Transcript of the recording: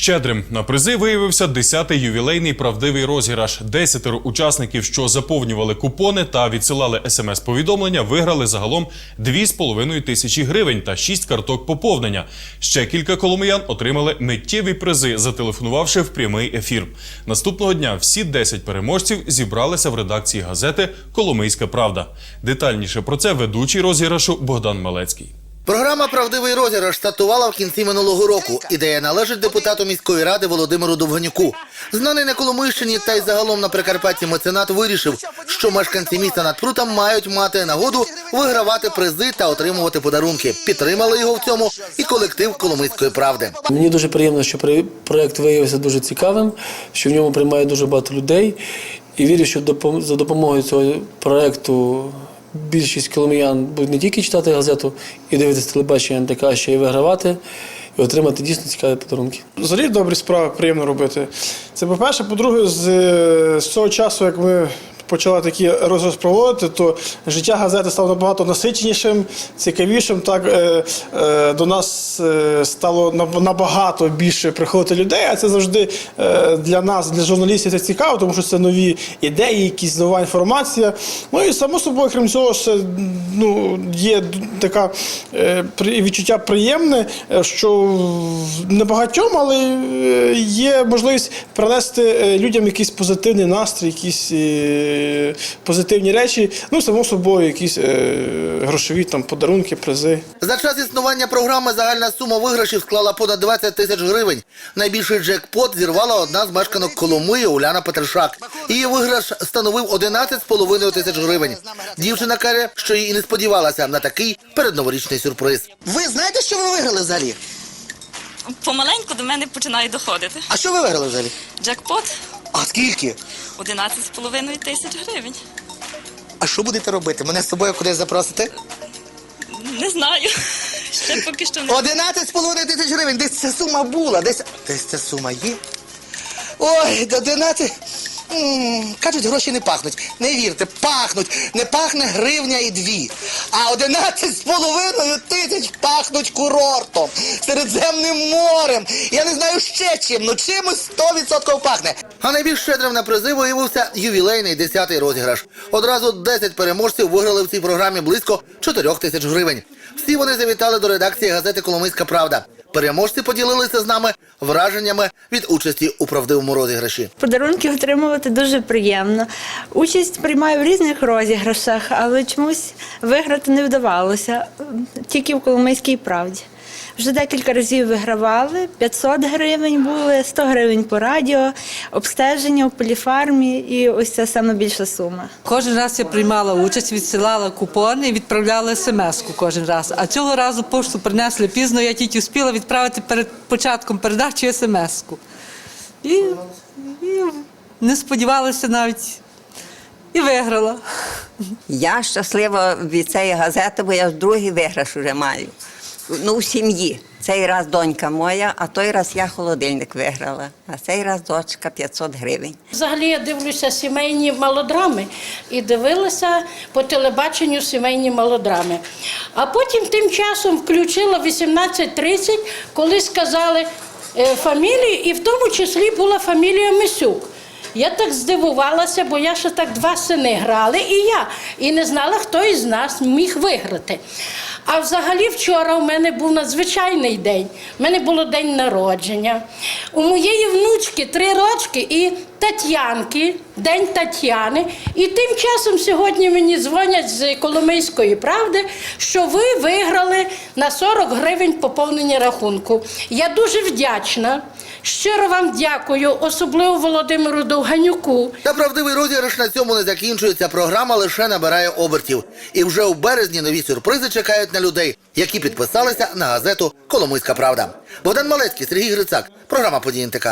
Щедрим на призи виявився 10-й ювілейний правдивий розіграш. Десятеро учасників, що заповнювали купони та відсилали смс-повідомлення, виграли загалом 2,5 тисячі гривень та 6 карток поповнення. Ще кілька коломиян отримали миттєві призи, зателефонувавши в прямий ефір. Наступного дня всі 10 переможців зібралися в редакції газети Коломийська Правда. Детальніше про це ведучий розіграшу Богдан Малецький. Програма Правдивий розіграш стартувала в кінці минулого року. Ідея належить депутату міської ради Володимиру Довганюку. Знаний на Коломийщині та й загалом на Прикарпатті меценат вирішив, що мешканці міста над прутом мають мати нагоду вигравати призи та отримувати подарунки. Підтримали його в цьому і колектив Коломийської правди. Мені дуже приємно, що проект виявився дуже цікавим, що в ньому приймає дуже багато людей. І вірю, що за допомогою цього проекту більшість коломиян будуть не тільки читати газету і дивитися телебачення НТК, ще й вигравати і отримати дійсно цікаві подарунки. Взагалі добрі справи приємно робити. Це по-перше, по-друге, з, з цього часу, як ми почали такі розіграш проводити, то життя газети стало набагато насиченішим, цікавішим. Так е, е, до нас е, стало набагато більше приходити людей. А це завжди е, для нас, для журналістів, це цікаво, тому що це нові ідеї, якісь нова інформація. Ну і само собою, крім цього, ще ну, є така е, відчуття приємне, е, що небагатьом, але е, є можливість принести людям якийсь позитивний настрій, якісь позитивні речі. Ну, само собою, якісь е, грошові там подарунки, призи. За час існування програми загальна сума виграшів склала понад 20 тисяч гривень. Найбільший джекпот зірвала одна з мешканок Коломиї Уляна Петришак. Її виграш становив 11,5 тисяч гривень. Дівчина каже, що їй не сподівалася на такий передноворічний сюрприз. Ви знаєте, що ви виграли взагалі? Помаленьку до мене починає доходити. А що ви виграли взагалі? Джекпот А скільки? 11,5 тисяч гривень. А що будете робити? Мене з собою кудись запросите? Не знаю. Ще поки що не 11,5 тисяч гривень. Десь ця сума була. Десь, десь ця сума є. Ой, до 11. М, Кажуть, гроші не пахнуть. Не вірте, пахнуть. Не пахне гривня і дві. А 11,5 тисяч пахнуть курортом, Середземним морем. Я не знаю ще чим, ну чимось 100% пахне. А найбільш щедрим на призи виявився ювілейний 10-й розіграш. Одразу 10 переможців виграли в цій програмі близько 4 тисяч гривень. Всі вони завітали до редакції газети Коломийська Правда. Переможці поділилися з нами враженнями від участі у правдивому розіграші. Подарунки отримувати дуже приємно. Участь приймаю в різних розіграшах, але чомусь виграти не вдавалося. Тільки в Коломийській правді. Вже декілька разів вигравали, 500 гривень були, 100 гривень по радіо, обстеження в поліфармі і ось це саме більша сума. Кожен раз я приймала участь, відсилала купони і відправляла смс-ку кожен раз. А цього разу пошту принесли пізно, я тільки успіла відправити перед початком передачі смс-ку. І, і не сподівалася навіть і виграла. Я щаслива від цієї газети, бо я другий виграш вже маю. Ну, в сім'ї. Цей раз донька моя, а той раз я холодильник виграла, а цей раз дочка 500 гривень. Взагалі я дивлюся сімейні мелодрами і дивилася по телебаченню сімейні мелодрами. А потім тим часом включила 18.30, коли сказали е, фамілії, і в тому числі була фамілія Мисюк. Я так здивувалася, бо я ще так два сини грали, і я, і не знала, хто із нас міг виграти. А взагалі вчора у мене був надзвичайний день. У мене було день народження. У моєї внучки три рочки і Тетянки, День Тетяни. І тим часом сьогодні мені дзвонять з Коломийської правди, що ви виграли на 40 гривень поповнення рахунку. Я дуже вдячна. Щиро вам дякую, особливо Володимиру Довганюку. Та правдивий розіграш на цьому не закінчується. Програма лише набирає обертів. І вже у березні нові сюрпризи чекають на людей, які підписалися на газету Коломийська Правда. Богдан Малецький, Сергій Грицак. Програма «Події НТК».